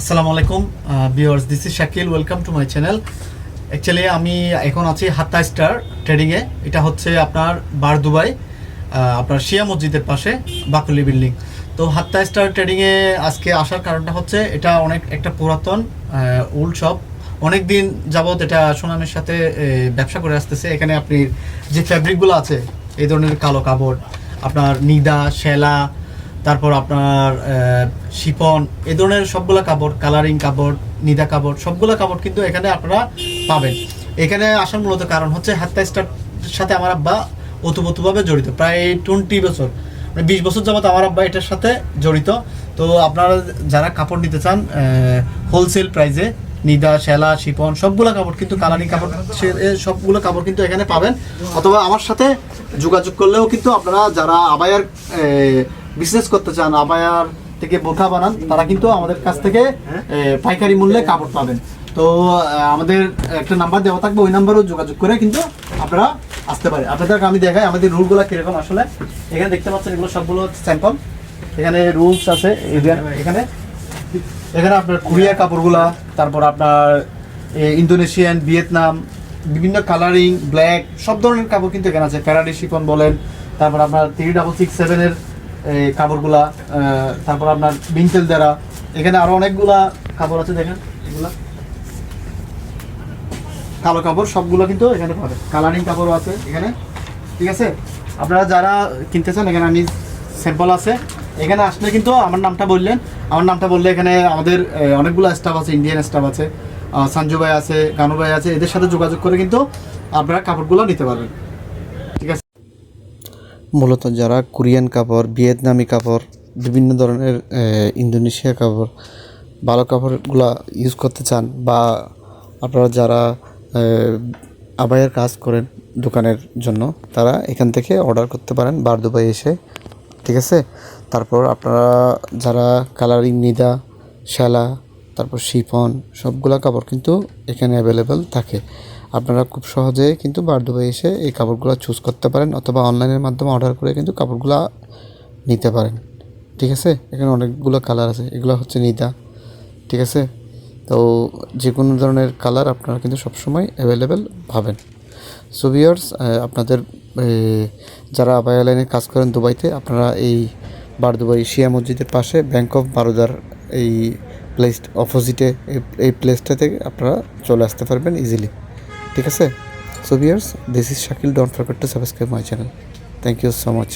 আসসালামু আলাইকুম viewers this is Shakil welcome to my channel actually আমি এখন আছি হাত্তা স্টার ট্রেডিংয়ে এটা হচ্ছে আপনার বার দুবাই আপনার শিয়া মসজিদের পাশে বাকুলি বিল্ডিং তো হাত্তা স্টার ট্রেডিংয়ে আজকে আসার কারণটা হচ্ছে, এটা অনেক একটা পুরাতন ওল্ড শপ অনেক দিন যাবত এটা সুনামের সাথে ব্যবসা করে আসতেছে। এখানে আপনি যে ফ্যাব্রিকগুলো আছে, এই ধরনের কালো কাপড়, আপনার নিদা, শেলা তারপর আপনার শিপন এ ধরনের সবগুলো কাপড় কালারিং কাপড়, নিদা কাপড়, সবগুলো কাপড় কিন্তু এখানে আপনারা পাবেন। এখানে আসার মূলত কারণ হচ্ছে হাত্তা স্টার সাথে আমার আব্বা ওতপ্রোতভাবে জড়িত, প্রায় টোয়েন্টি বছর মানে বিশ বছর যাবত আমার আব্বা এটার সাথে জড়িত। তো আপনারা যারা কাপড় নিতে চান হোলসেল প্রাইসে নিদা শ্যালা শিপন সবগুলো কাপড় কিন্তু কালারিং কাপড় সবগুলো কাপড় কিন্তু এখানে পাবেন। অথবা আমার সাথে যোগাযোগ করলেও কিন্তু আপনারা যারা আবায়ার বিজনেস করতে চান, আবায়ার থেকে বোরখা বানান, তারা কিন্তু আমাদের কাছ থেকে পাইকারি মূল্যে কাপড় পাবেন। তো আমাদের একটা নাম্বার দেওয়া থাকবে, ওই নাম্বারও যোগাযোগ করে কিন্তু আপনারা আসতে পারে আপনাদেরকে আমি দেখাই আমাদের রুলগুলো কীরকম আসলে। এখানে দেখতে পাচ্ছেন এগুলো সবগুলো স্যাম্পল এখানে রুলস আছে এখানে- এখানে আপনার কোরিয়া কাপড়গুলা, তারপর আপনার ইন্দোনেশিয়ান, ভিয়েতনাম, বিভিন্ন কালারিং ব্ল্যাক সব ধরনের কাপড় কিন্তু এখানে আছে। প্যারাডি শিফন বলেন, তারপর আপনার থ্রি ডাবল সিক্স সেভেনের কাপড়গুলা তারপর আপনার বিনটেল দ্বারা এখানে আরও অনেকগুলা কাপড় আছে, দেখেন, এগুলা। কালো কাপড়, সবগুলো কিন্তু এখানে পাবেন। কালারিং কাপড়ও আছে এখানে, ঠিক আছে? আপনারা যারা কিনতে চান, এখানে আমি স্যাম্পল আছে। এখানে আসলে কিন্তু আমার নামটা বললেন। আমার নামটা বললে এখানে আমাদের অনেকগুলো স্টাফ আছে ইন্ডিয়ান স্টাফ আছে সঞ্জু ভাই আছে, গানু ভাই আছে, এদের সাথে যোগাযোগ করে কিন্তু আপনারা কাপড়গুলো নিতে পারবেন। মূলত যারা কোরিয়ান কাপড় ভিয়েতনামি কাপড় বিভিন্ন ধরনের ইন্দোনেশিয়া কাপড় ভালো কাপড়গুলো ইউজ করতে চান বা আপনারা যারা আহ, আবায়ের কাজ করেন দোকানের জন্য তারা এখান থেকে অর্ডার করতে পারেন বার দুবাই এসে ঠিক আছে? তারপর আপনারা যারা কালারিং নিদা শ্যালা তারপর শিফন, সবগুলা কাপড় কিন্তু এখানে অ্যাভেলেবেল থাকে। আপনারা খুব সহজে কিন্তু বারদুবাই এসে এই কাপড়গুলো চুজ করতে পারেন অথবা অনলাইনের মাধ্যমে অর্ডার করে কিন্তু কাপড়গুলো নিতে পারেন। ঠিক আছে? এখানে অনেকগুলো কালার আছে, এগুলো হচ্ছে নিদা ঠিক আছে? তো যে কোনো ধরনের কালার আপনারা কিন্তু সবসময় অ্যাভেলেবেল পাবেন। সো ভিউয়ার্স আপনাদের যারা আবায়া লাইনে কাজ করেন দুবাইতে, আপনারা এই বার দুবাই শিয়া মসজিদের পাশে ব্যাংক অফ বারোদার এই প্লেস অপোজিটে এই প্লেসটা থেকে আপনারা চলে আসতে পারবেন ইজিলি ঠিক আছে? So viewers this is Shakil don't forget to subscribe my channel thank you so much